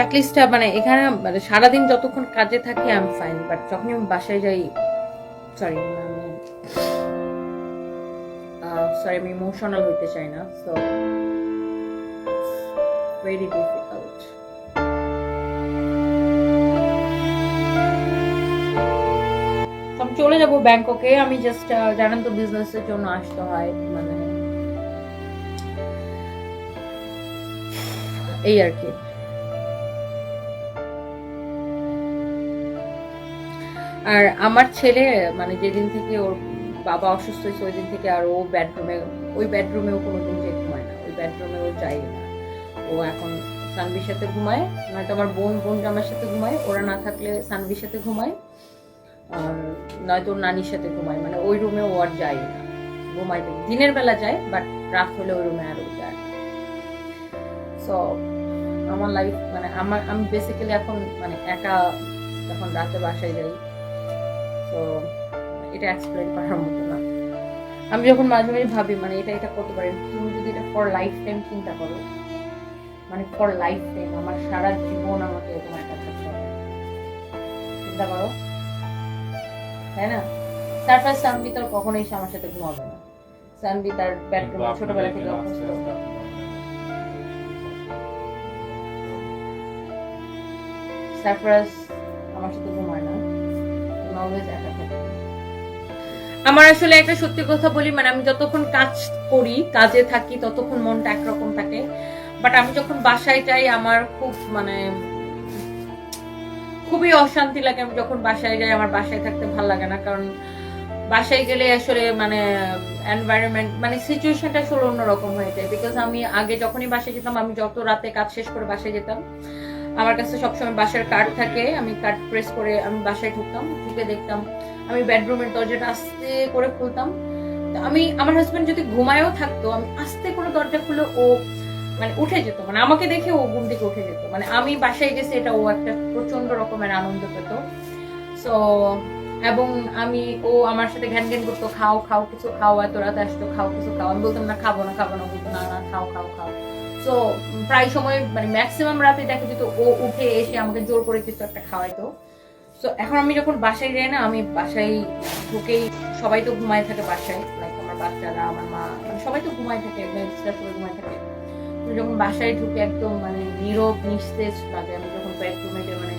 At least মানে এখানে মানে সারাদিন যতক্ষণ কাজে থাকি আই এম ফাইন বাট যখনই আমি বাসায় যাই সরি আমি সরি আমি ইমোশনাল হইতে চাই না সো ভেরি ডিফিকাল্ট চলে যাব ব্যাংককে, আমি জাস্ট জানেন তো বিজনেসের জন্য আসতে হয় মানে এই আর কি। আর আমার ছেলে মানে যেদিন থেকে ওর বাবা অসুস্থ হয়েছে ওই দিন থেকে আর ও বেডরুমে ওই বেডরুমেও কোনোদিন যে ঘুমায় না। ওই বেডরুমে ও যায় না। ও এখন সানভির সাথে ঘুমায়, নয়তো আমার বোন বোন আমার সাথে ঘুমায়, ওরা না থাকলে সানভির সাথে ঘুমায় নয়তো নানির সাথে ঘুমায়। মানে ওই রুমে ও আর যায় না ঘুমাইতে দিনের বেলা যায় বাট রাত হলে ওই রুমে আর ও যায় সো আমার লাইফ মানে আমার, আমি বেসিক্যালি এখন মানে একা যখন রাতে বাসায় যাই। তো এটা এক্সপ্লেন করার মতো না। আমি যখন মাঝে মাঝে ভাবি মানে এটা এটা করতে পারি তুমি যদি এটা ফর লাইফ টাইম চিন্তা করো মানে ফর লাইফ টাইম আমার সারা জীবন আমাকে এরকম একা থাকতে হবে। চিন্তা করো। তাই না? তারপর সানবি তার কখনোই আমার সাথে ঘুমাবে না। সানবি তার বেডরুমে ছোটবেলা থেকে অভ্যস্ত। সারপ্রাইজ আমার সাথে ঘুমায় না। অলওয়েজ আমার আসলে একটা সত্যি কথা বলি মানে আমি যতক্ষণ কাজ করি, কাজে থাকি, ততক্ষণ মনটা একরকম থাকে। বাট আমি যখন বাসায় যাই, আমার খুব মানে খুবই অশান্তি লাগে। আমি যখন বাসায় যাই, আমার বাসায় থাকতে ভালো লাগে না। কারণ বাসায় গেলে আসলে মানে এনভায়রনমেন্ট মানে সিচুয়েশনটা আসলে অন্যরকম হয়ে যায়। বিকজ আমি আগে যখনই বাসায় যেতাম, আমি যত রাতে কাজ শেষ করে বাসায় যেতাম আমার কাছে সবসময় বাসার কার্ড থাকে। আমি কার্ড প্রেস করে আমি বাসায় ঢুকতাম, ঢুকে দেখতাম। আমি বেডরুমের দরজাটা আস্তে করে খুলতাম। আমি, আমার হাজব্যান্ড যদি ঘুমায়ও থাকতো, আমি আস্তে করে দরজা খুলে ও মানে উঠে যেত। মানে আমাকে দেখে ও ঘুম থেকে উঠে যেত। মানে আমি বাসায় গেছি, এটা ও একটা প্রচণ্ড রকমের আনন্দ পেত। সো এবং আমি, ও আমার সাথে ঘ্যান ঘ্যান করতো, খাও খাও কিছু, খাও, এত রাতে আসতো, খাও কিছু, খাও। আমি বলতাম, না, খাব না খাব না। বলতো, না না, খাও খাও খাও। সো প্রায় সময় মানে ম্যাক্সিমাম রাতে দেখা যেত ও উঠে এসে আমাকে জোর করে কিছু একটা খাওয়াইতো। সো এখন আমি যখন বাসায় যাই না, আমি বাসায় ঢুকেই সবাই তো ঘুমায় থাকে বাসায় লাইক আমার বাচ্চারা, আমার মা মানে সবাই তো ঘুমায় থাকে করে ঘুমায় থাকে। যখন বাসায় ঢুকে একদম মানে নীরব, নিস্তেজ লাগে, আমি যখন বেডরুমে মানে